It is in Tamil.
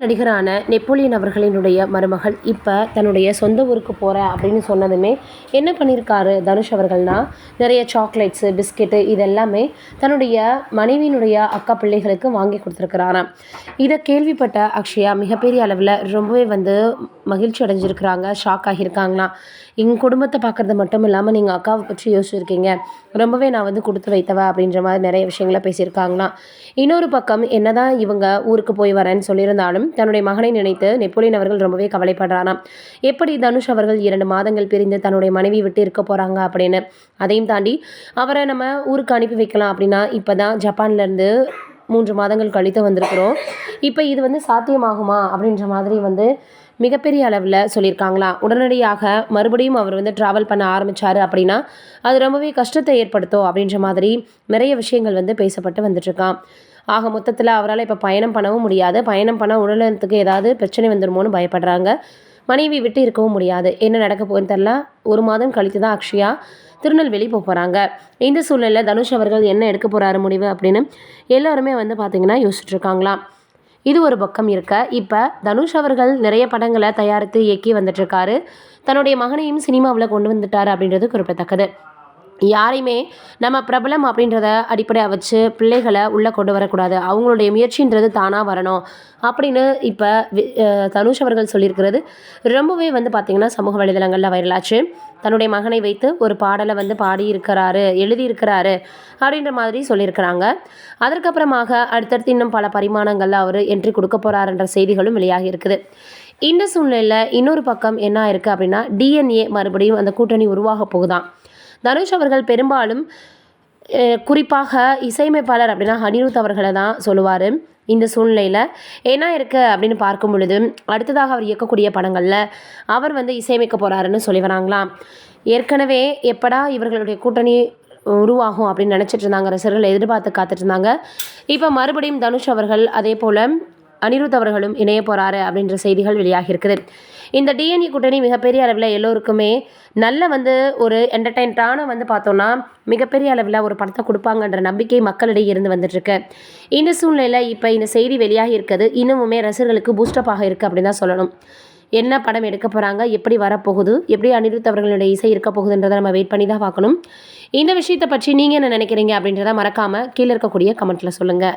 நடிகரான நெப்போலியன் அவர்களினுடைய மருமகள் இப்போ தன்னுடைய சொந்த ஊருக்கு போகிறேன் அப்படின்னு சொன்னதுமே என்ன பண்ணியிருக்காரு தனுஷ் அவர்கள்னா? நிறைய சாக்லேட்ஸு பிஸ்கெட்டு இதெல்லாமே தன்னுடைய மனைவியினுடைய அக்கா பிள்ளைகளுக்கு வாங்கி கொடுத்துருக்குறாராம். இதை கேள்விப்பட்ட அக்ஷயா மிகப்பெரிய அளவில் ரொம்பவே வந்து மகிழ்ச்சி அடைஞ்சிருக்கிறாங்க ஷாக் ஆகியிருக்காங்களாம். எங்கள் குடும்பத்தை பார்க்குறது மட்டும் இல்லாமல் நீங்கள் அக்காவை பற்றி யோசிச்சிருக்கீங்க. ரொம்பவே நான் வந்து கொடுத்து வைத்தவ அப்படின்ற மாதிரி நிறைய விஷயங்களை பேசியிருக்காங்களாம். இன்னொரு பக்கம் என்னதான் இவங்க ஊருக்கு போய் வரேன்னு சொல்லியிருந்தாலும் தன்னுடைய மகனை நினைத்து நெப்போலியன் அவர்கள் ரொம்பவே கவலைப்படுறாராம் எப்படி தனுஷ் அவர்கள் இரண்டு மாதங்கள் பிரிந்து தன்னுடைய மனைவி விட்டு இருக்க போகிறாங்க அப்படின்னு? அதையும் தாண்டி அவரை நம்ம ஊருக்கு அனுப்பி வைக்கலாம் அப்படின்னா இப்போ தான் ஜப்பான்லேருந்து மூன்று மாதங்கள் கழித்து வந்திருக்கிறோம். இப்போ இது வந்து சாத்தியமாகுமா அப்படின்ற மாதிரி வந்து மிகப்பெரிய அளவில் சொல்லியிருக்காங்களா? உடனடியாக மறுபடியும் அவர் வந்து ட்ராவல் பண்ண ஆரம்பித்தார் அப்படின்னா அது ரொம்பவே கஷ்டத்தை ஏற்படுத்தும் அப்படின்ற மாதிரி நிறைய விஷயங்கள் வந்து பேசப்பட்டு வந்துட்டுருக்கான் ஆக மொத்தத்தில் அவரால் இப்போ பயணம் பண்ணவும் முடியாது. பயணம் பண்ண உடலத்துக்கு ஏதாவது பிரச்சனை வந்துருமோன்னு பயப்படுறாங்க. மனைவி விட்டு இருக்கவும் முடியாது. என்ன நடக்க போகுதுன்னு தெரில ஒரு மாதம் கழித்து தான் அக்ஷயா திருநெல்வேலி போக போகிறாங்க இந்த சூழ்நிலையில் தனுஷ் அவர்கள் என்ன எடுக்க போகிறாரு முடிவு அப்படின்னு எல்லாருமே வந்து பார்த்திங்கன்னா யோசிச்சுட்டு இருக்காங்களாம் இது ஒரு பக்கம் இருக்க. இப்போ தனுஷ் அவர்கள் நிறைய படங்களை தயாரித்து இயக்கி வந்துட்டுருக்காரு தன்னுடைய மகனையும் சினிமாவில் கொண்டு வந்துட்டார் அப்படின்றது குறிப்பிடத்தக்கது. யாரையுமே நம்ம பிரபலம் அப்படின்றத அடிப்படையாக வச்சு பிள்ளைகளை உள்ளே கொண்டு வரக்கூடாது. அவங்களுடைய முயற்சின்றது தானாக வரணும். அப்படின்னு இப்போ தனுஷ் அவர்கள் சொல்லியிருக்கிறது. ரொம்பவே வந்து பார்த்திங்கன்னா சமூக வலைதளங்களில் வைரலாச்சு தன்னுடைய மகனை வைத்து ஒரு பாடலை வந்து பாடியிருக்கிறாரு எழுதியிருக்கிறாரு அப்படின்ற மாதிரி சொல்லியிருக்கிறாங்க. அதற்கப்புறமாக அடுத்தடுத்து இன்னும் பல பரிமாணங்களில் அவர் என்ட்ரி கொடுக்க போகிறாருன்ற செய்திகளும் வெளியாகி இருக்குது. இந்த சூழ்நிலையில் இன்னொரு பக்கம் என்ன இருக்குது அப்படின்னா டிஎன்ஏ மறுபடியும் அந்த கூட்டணி உருவாக போகுதான். தனுஷ் அவர்கள் பெரும்பாலும் குறிப்பாக இசையமைப்பாளர் அப்படின்னா அனிருத் அவர்களை தான் சொல்லுவார் இந்த சூழ்நிலையில். என்ன இருக்குது அப்படின்னு பார்க்கும் பொழுது அடுத்ததாக அவர் இயக்கக்கூடிய படங்களில் அவர் வந்து இசையமைக்க போகிறாருன்னு சொல்லி வராங்களாம் ஏற்கனவே எப்படா இவர்களுடைய கூட்டணி உருவாகும் அப்படின்னு நினச்சிட்டு இருந்தாங்க ரசிகர்கள் எதிர்பார்த்து காத்துட்டு இருந்தாங்க. இப்போ மறுபடியும் தனுஷ் அவர்கள் அதே போல் அனிருத் அவர்களும் இணைய போகிறாரு அப்படின்ற செய்திகள் வெளியாகி இருக்குது இந்த டிஎன்ஏ கூட்டணி மிகப்பெரிய அளவில் எல்லோருக்குமே நல்ல வந்து ஒரு என்டர்டைன்டான வந்து பார்த்தோன்னா மிகப்பெரிய அளவில் ஒரு படத்தை கொடுப்பாங்கன்ற நம்பிக்கை மக்களிடையே இருந்து வந்துட்டுருக்கு. இந்த சூழ்நிலையில் இப்போ இந்த செய்தி வெளியாகி இருக்குது இன்னமுமே ரசிகர்களுக்கு பூஸ்டப்பாக இருக்குது அப்படின்னு தான் சொல்லணும். என்ன படம் எடுக்க போகிறாங்க எப்படி வரப்போகுது? எப்படி அனிருத் அவர்களுடைய இசை இருக்க போகுதுன்றதை நம்ம வெயிட் பண்ணி தான் பார்க்கணும். இந்த விஷயத்தை பற்றி நீங்கள் என்ன நினைக்கிறீங்க அப்படின்றத மறக்காமல் கீழே இருக்கக்கூடிய கமெண்ட்டில் சொல்லுங்கள்